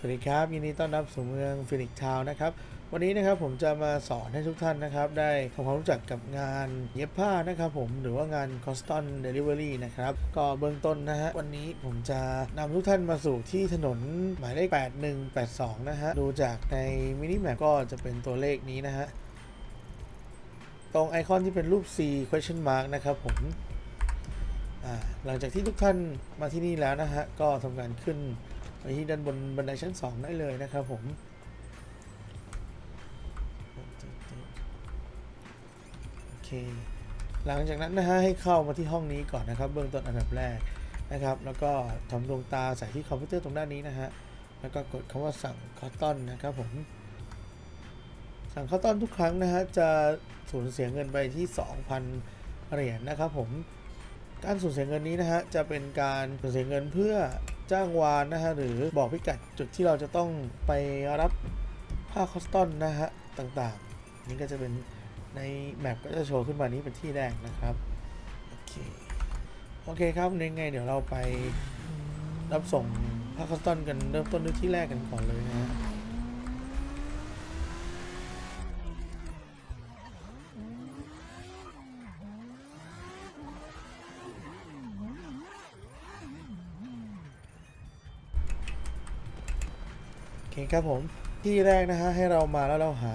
สวัสดีครับ ยินดีต้อนรับสู่เมืองฟินิกทาวนะครับ วันนี้นะครับผมจะมาสอนให้ทุกท่านนะครับ ได้ทำความรู้จักกับงานเย็บผ้านะครับผมหรือว่างาน Coston Delivery นะครับ ก็เบื้องต้นนะฮะ วันนี้ผมจะนำทุกท่านมาสู่ที่ถนนหมายเลข 8182 นะฮะ ดูจากในมินิแมปก็จะเป็นตัวเลขนี้นะฮะ ตรงไอคอนที่เป็นรูป C question mark นะครับผมหลังจากที่ทุกท่านมาที่นี่แล้วนะฮะก็ทำการขึ้น ไปที่ด้านบนบันไดชั้น 2 ได้เลยนะครับผมโอเคหลังจากนั้นนะฮะให้เข้ามาที่ห้องนี้ก่อนนะครับ เบื้องต้นอันดับแรกนะครับ แล้วก็ทำดวงตาใส่ที่คอมพิวเตอร์ตรงด้านนี้นะฮะแล้วก็กดคำว่าสั่งคอตตอนนะครับผมสั่งคอตตอนทุกครั้งนะฮะจะสูญเสียเงินไปที่ 2,000เหรียญนะครับผมการสูญเสียเงินนี้นะฮะจะเป็นการสูญเสียเงินเพื่อ จ้างวานนะฮะหรือบอกพิกัดจุดที่เราจะต้องไปรับผ้าคอสตอนนะฮะต่างๆ นี่ก็จะเป็นในแมปก็จะโชว์ขึ้นมานี้เป็นที่แรกนะครับ โอเคโอเคครับยังไงเดี๋ยวเราไปรับส่งผ้าคอสตอนกันเริ่มต้นด้วยที่แรกกันก่อนเลยนะฮะ คครับผมที่แรกนะฮะให้เรามาแล้วเราหา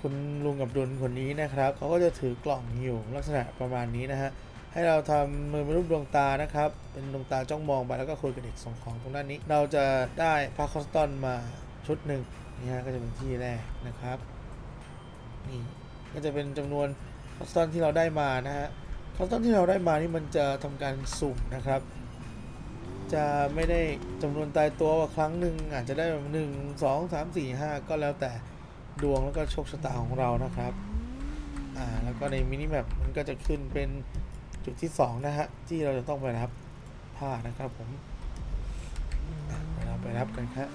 คุณลุงกับดุลคนนี้นะครับเขาก็จะถือกล่องอยู่ลักษณะประมาณนี้นะฮะให้เราทำมือเป็นรูปดวงตานะครับ เป็นดวงตาจ้องมองไปแล้วก็คุยกับเด็กส่งของตรงด้านนี้ เราจะได้พาคอสตอนมาชุดหนึ่งนี่ฮะก็จะเป็นที่แรกนะครับนี่ก็จะเป็นจำนวนคอสตอนที่เราได้มานะฮะคอสตอนที่เราได้มานี่มันจะทำการสุ่มนะครับ จะไม่ได้จำนวนตายตัวว่าครั้งหนึ่งอาจจะได้แบบหนึ่งสองสามสี่ห้าก็แล้วแต่ดวงแล้วก็โชคชะตาของเรานะครับ อ่าแล้วก็ในมินิแมปมันก็จะขึ้นเป็นจุดที่สองนะฮะที่เราจะต้องไปรับผ้านะครับผมไปรับไปรับกันฮะ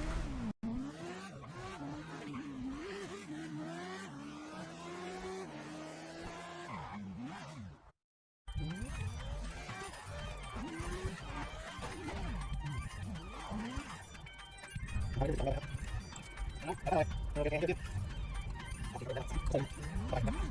อะเดี๋ยวเราไปรับกันครับ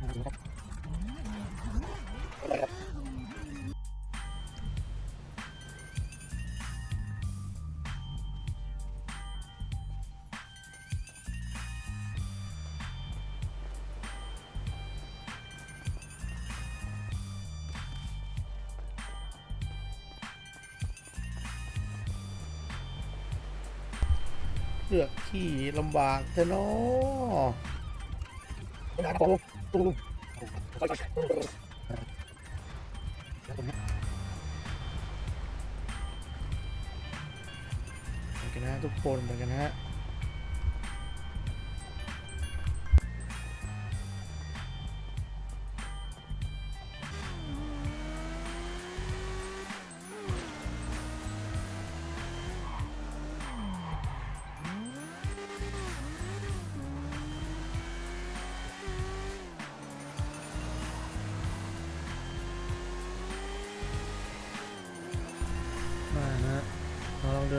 เลืือกที่ลำบากแต่เนาะไปกันนะฮะทุกคนไปกันนะฮะ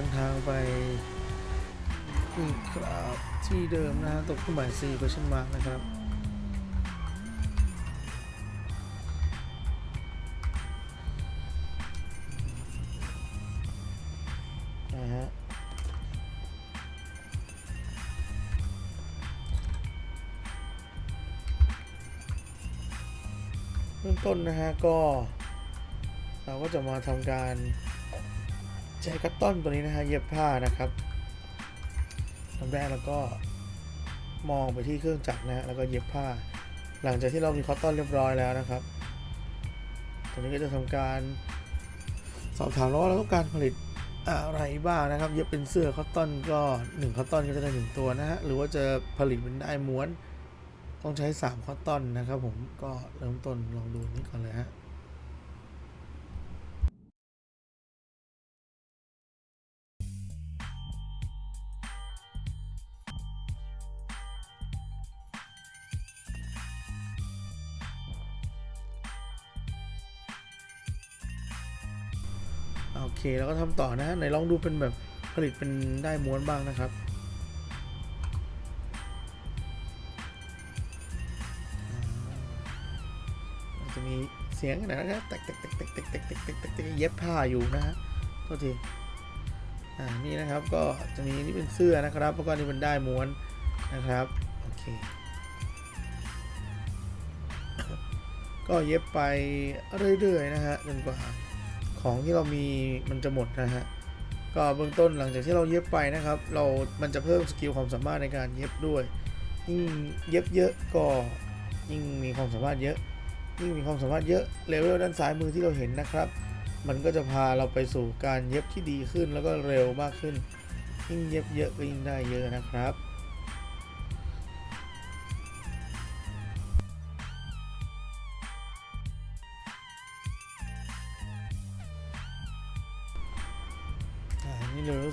นทางไปอีกครับที่เดิมนะฮะตกเครื่องหมาย C question mark นะครับนะฮะเบื้องต้นนะฮะก็เราก็จะมาทำการ ใช้คัตตอนตัวนี้นะฮะเย็บผ้านะครับทำแรกแล้วก็มองไปที่เครื่องจักรนะฮะแล้วก็เย็บผ้า หลังจากที่เรามีคัตตอนเรียบร้อยแล้วนะครับตัวนี้ก็จะทำการสอบถามว่าเราต้องการผลิตอะไรบ้างนะครับ เย็บเป็นเสื้อคัตตอนก็1คัตตอนก็จะได้หนึ่งตัวนะฮะหรือว่าจะผลิตเป็นได้ม้วน ต้องใช้3คอตตอนนะครับ ผมก็เริ่มต้นลองดูนี่ก่อนเลยฮะ โอเคแล้วก็ทำต่อนะไหนลองดูเป็นแบบผลิตเป็นได้ม้วนบ้างนะครับจะมีเสียงนะนะแตกแตกแตกแตกแตกแตกแตกแตกแตกแตกเย็บผ้าอยู่นะฮะโทษทีอ่านี่นะครับก็จะมีนี่เป็นเสื้อนะครับแล้วก็นี่เป็นได้ม้วนนะครับโอเคก็เย็บไปเรื่อยๆนะฮะจนกว่า ของที่เรามีมันจะหมดนะฮะ ก็เบื้องต้นหลังจากที่เราเย็บไปนะครับ เรา มันจะเพิ่มสกิลความสามารถในการเย็บด้วย ยิ่งเย็บเยอะก็ยิ่งมีความสามารถเยอะ ยิ่งมีความสามารถเยอะ เลเวลด้านซ้ายมือที่เราเห็นนะครับ มันก็จะพาเราไปสู่การเย็บที่ดีขึ้นแล้วก็เร็วมากขึ้น ยิ่งเย็บเยอะก็ยิ่งได้เยอะนะครับ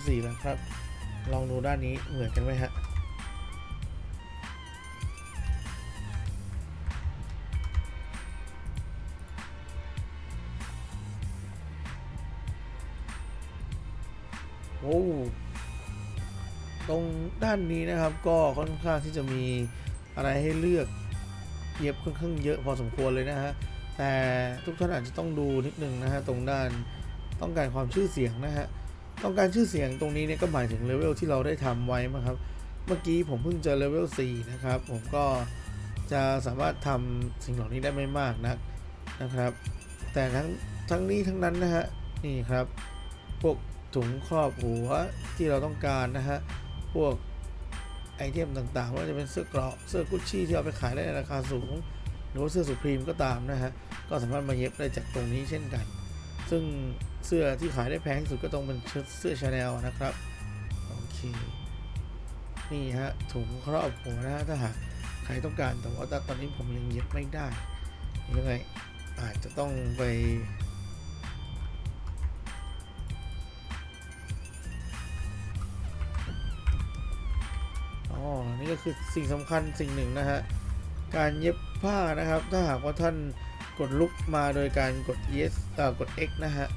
สี่แล้วครับ ลองดูด้านนี้เหมือนกันไหมฮะโอ้ตรงด้านนี้นะครับก็ค่อนข้างที่จะมีอะไรให้เลือกเย็บค่อนข้างเยอะพอสมควรเลยนะฮะ แต่ทุกท่านอาจจะต้องดูนิดนึงนะฮะ ตรงด้านต้องการความชื่อเสียงนะฮะ ต้องการชื่อเสียงตรงนี้เนี่ยก็หมายถึงเลเวลที่เราได้ทำไว้มาครับ เมื่อกี้ผมเพิ่งเจอเลเวล4นะครับ ผมก็จะสามารถทำสิ่งเหล่านี้ได้ไม่มากนักนะครับ แต่ทั้งทั้งนี้ทั้งนั้นนะฮะนี่ครับ พวกถุงครอบหัวที่เราต้องการนะฮะพวกไอเทมต่างๆว่าจะเป็นเสื้อเกราะเสื้อกุชชี่ที่เอาไปขายได้ในราคาสูง หรือว่าเสื้อสุพรีมก็ตามนะฮะก็สามารถมาเย็บได้จากตรงนี้เช่นกัน ซึ่งเสื้อที่ขายได้แพงที่สุดก็ต้องเป็นเสื้อชาแนลนะครับ โอเค นี่ฮะถุงครอบหัวนะถ้าหากใครต้องการแต่ว่าตอนนี้ผมยังเย็บไม่ได้ ยังไงอาจจะต้องไปอ๋อนี่ก็คือสิ่งสำคัญสิ่งหนึ่งนะฮะ การเย็บผ้านะครับ ถ้าหากว่าท่าน กดลุกมาโดยการกด yes เอ่อกด x นะฮะ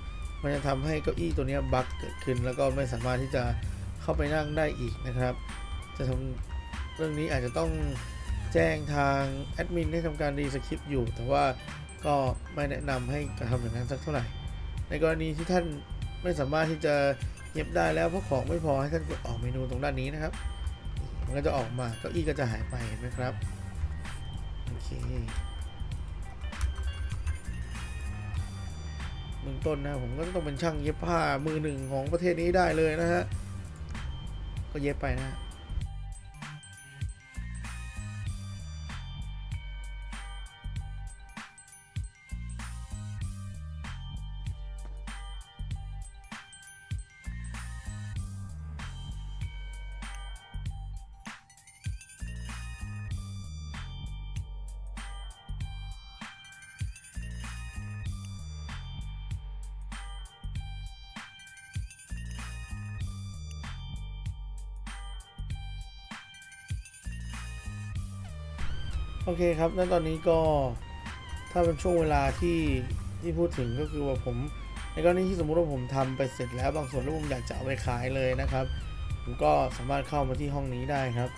มันจะทำให้เก้าอี้ตัวนี้บั๊กเกิดขึ้น แล้วก็ไม่สามารถที่จะเข้าไปนั่งได้อีกนะครับ จะทำเรื่องนี้อาจจะต้องแจ้งทางแอดมินให้ทำการรีสคริปต์อยู่ แต่ว่าก็ไม่แนะนำให้กระทำอย่างนั้นสักเท่าไหร่ ในกรณีที่ท่านไม่สามารถที่จะเย็บได้แล้วเพราะของไม่พอให้ท่านกดออกเมนูตรงด้านนี้นะครับ มันก็จะออกมาเก้าอี้ก็จะหายไปเห็นไหมครับ โอเค เบื้องต้นนะผมก็ต้องเป็นช่างเย็บผ้ามือหนึ่งของประเทศนี้ได้เลยนะฮะ ก็เย็บไปนะ โอเคครับนั่นตอนนี้ก็ถ้าเป็นช่วงเวลาที่ที่พูดถึงก็คือว่าผมในกรณีที่สมมุติว่าผมทำไปเสร็จแล้วบางส่วนแล้วผมอยากจะเอาไปขายเลยนะครับ ผมก็สามารถเข้ามาที่ห้องนี้ได้ครับ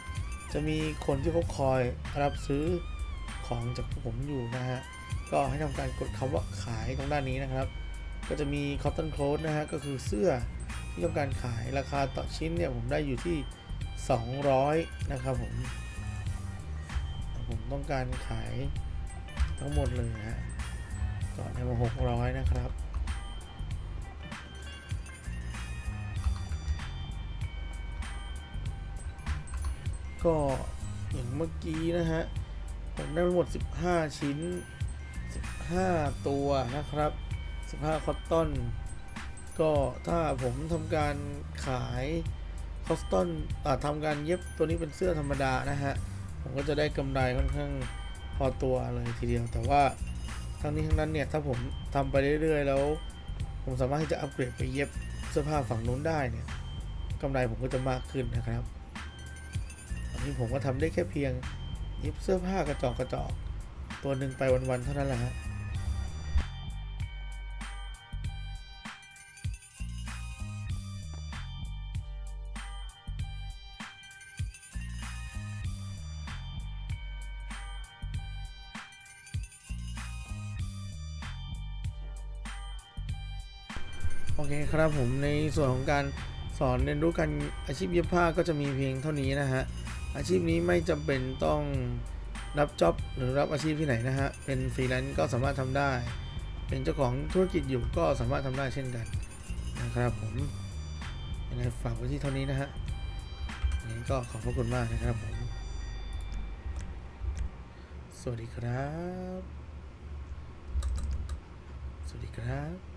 จะมีคนที่เขาคอยรับซื้อของจากผมอยู่นะฮะก็ให้ทำการกดคำว่าขายตรงด้านนี้นะครับ ก็จะมี cotton clothes นะฮะก็คือเสื้อที่ต้องการขายราคาต่อชิ้นเนี่ยผมได้อยู่ที่ 200 นะครับผม ผมต้องการขายทั้งหมดเลยฮะก่อนให้มาหกร้อยนะครับ ก็อย่างเมื่อกี้นะฮะ ผมได้ทั้งหมด 15 ชิ้น 15 ตัวนะครับ 15 คอตตอน ก็ถ้าผมทำการขายคอสตอนอ่าทำการเย็บตัวนี้เป็นเสื้อธรรมดานะฮะ ผมก็จะได้กำไรค่อนข้างพอตัวเลยทีเดียว แต่ว่าทั้งนี้ทั้งนั้นเนี่ยถ้าผมทำไปเรื่อยๆ แล้ว ผมสามารถที่จะอัปเกรดไปเย็บเสื้อผ้าฝั่งนู้นได้เนี่ยกำไรผมก็จะมากขึ้นนะครับอันนี้ผมก็ทำได้แค่เพียงเย็บเสื้อผ้ากระจอกกระจอกตัวหนึ่งไปวันๆเท่านั้นแหละฮะ โอเคครับผมในส่วนของการสอนเรียนรู้การอาชีพเย็บผ้าก็จะมีเพียงเท่านี้นะฮะอาชีพนี้ไม่จำเป็นต้องรับจ็อบหรือรับอาชีพที่ไหนนะฮะเป็นฟรีแลนซ์ก็สามารถทำได้ เป็นเจ้าของธุรกิจอยู่ก็สามารถทำได้เช่นกันนะครับผมยังไงฝากไว้ที่เท่านี้นะฮะนี้ก็ขอบพระคุณมากนะครับผมสวัสดีครับ สวัสดีครับ